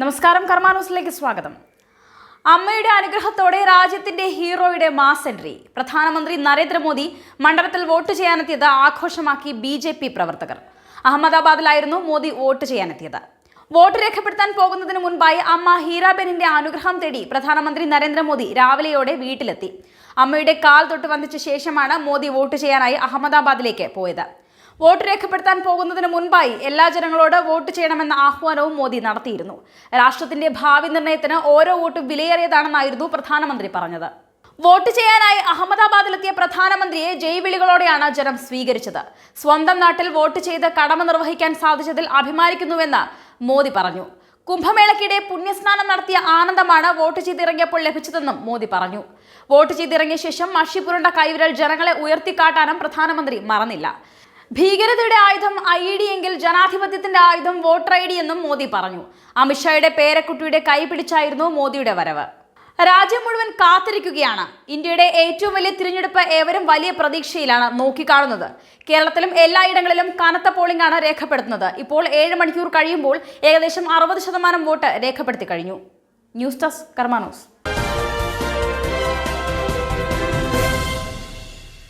നമസ്കാരം കർമാനൂസിലേക്ക് സ്വാഗതം. അമ്മയുടെ അനുഗ്രഹത്തോടെ രാജ്യത്തിന്റെ ഹീറോയുടെ മാസ് എൻട്രി. പ്രധാനമന്ത്രി നരേന്ദ്രമോദി മണ്ഡലത്തിൽ വോട്ട് ചെയ്യാനെത്തിയത് ആഘോഷമാക്കി ബി ജെ പി പ്രവർത്തകർ. അഹമ്മദാബാദിലായിരുന്നു മോദി വോട്ട് ചെയ്യാനെത്തിയത്. വോട്ട് രേഖപ്പെടുത്താൻ പോകുന്നതിന് മുൻപായി അമ്മ ഹീരാബെനിന്റെ അനുഗ്രഹം തേടി പ്രധാനമന്ത്രി നരേന്ദ്രമോദി രാവിലെയോടെ വീട്ടിലെത്തി. അമ്മയുടെ കാൽ തൊട്ട് വന്നിച്ച ശേഷമാണ് മോദി വോട്ട് ചെയ്യാനായി അഹമ്മദാബാദിലേക്ക് പോയത്. വോട്ട് രേഖപ്പെടുത്താൻ പോകുന്നതിന് മുൻപായി എല്ലാ ജനങ്ങളോട് വോട്ട് ചെയ്യണമെന്ന ആഹ്വാനവും മോദി നടത്തിയിരുന്നു. രാഷ്ട്രത്തിന്റെ ഭാവി നിർണയത്തിന് ഓരോ വോട്ടും വിലയേറിയതാണെന്നായിരുന്നു പ്രധാനമന്ത്രി പറഞ്ഞത്. വോട്ട് ചെയ്യാനായി അഹമ്മദാബാദിലെത്തിയ പ്രധാനമന്ത്രിയെ ജയ്വിളികളോടെയാണ് ജനം സ്വീകരിച്ചത്. സ്വന്തം നാട്ടിൽ വോട്ട് ചെയ്ത് കടമ നിർവഹിക്കാൻ സാധിച്ചതിൽ അഭിമാനിക്കുന്നുവെന്ന് മോദി പറഞ്ഞു. കുംഭമേളയ്ക്കിടെ പുണ്യസ്നാനം നടത്തിയ ആനന്ദമാണ് വോട്ട് ചെയ്തിറങ്ങിയപ്പോൾ ലഭിച്ചതെന്നും മോദി പറഞ്ഞു. വോട്ട് ചെയ്തിറങ്ങിയ ശേഷം മഷിപുരണ്ട കൈവിരൽ ജനങ്ങളെ ഉയർത്തിക്കാട്ടാനും പ്രധാനമന്ത്രി മറന്നില്ല. ഭീകരതയുടെ ആയുധം ഐ ഡി എങ്കിൽ ജനാധിപത്യത്തിന്റെ ആയുധം വോട്ടർ ഐ ഡി എന്നും മോദി പറഞ്ഞു. അമിത്ഷായുടെ പേരക്കുട്ടിയുടെ കൈ പിടിച്ചായിരുന്നു മോദിയുടെ വരവ്. രാജ്യം മുഴുവൻ കാത്തിരിക്കുകയാണ്. ഇന്ത്യയുടെ ഏറ്റവും വലിയ തിരഞ്ഞെടുപ്പ് ഏവരും വലിയ പ്രതീക്ഷയിലാണ് നോക്കിക്കാണുന്നത്. കേരളത്തിലും എല്ലായിടങ്ങളിലും കനത്ത പോളിംഗ് ആണ് രേഖപ്പെടുത്തുന്നത്. ഇപ്പോൾ ഏഴ് മണിക്കൂർ കഴിയുമ്പോൾ ഏകദേശം അറുപത് ശതമാനം വോട്ട് രേഖപ്പെടുത്തി കഴിഞ്ഞു. News desk കർമാനോസ്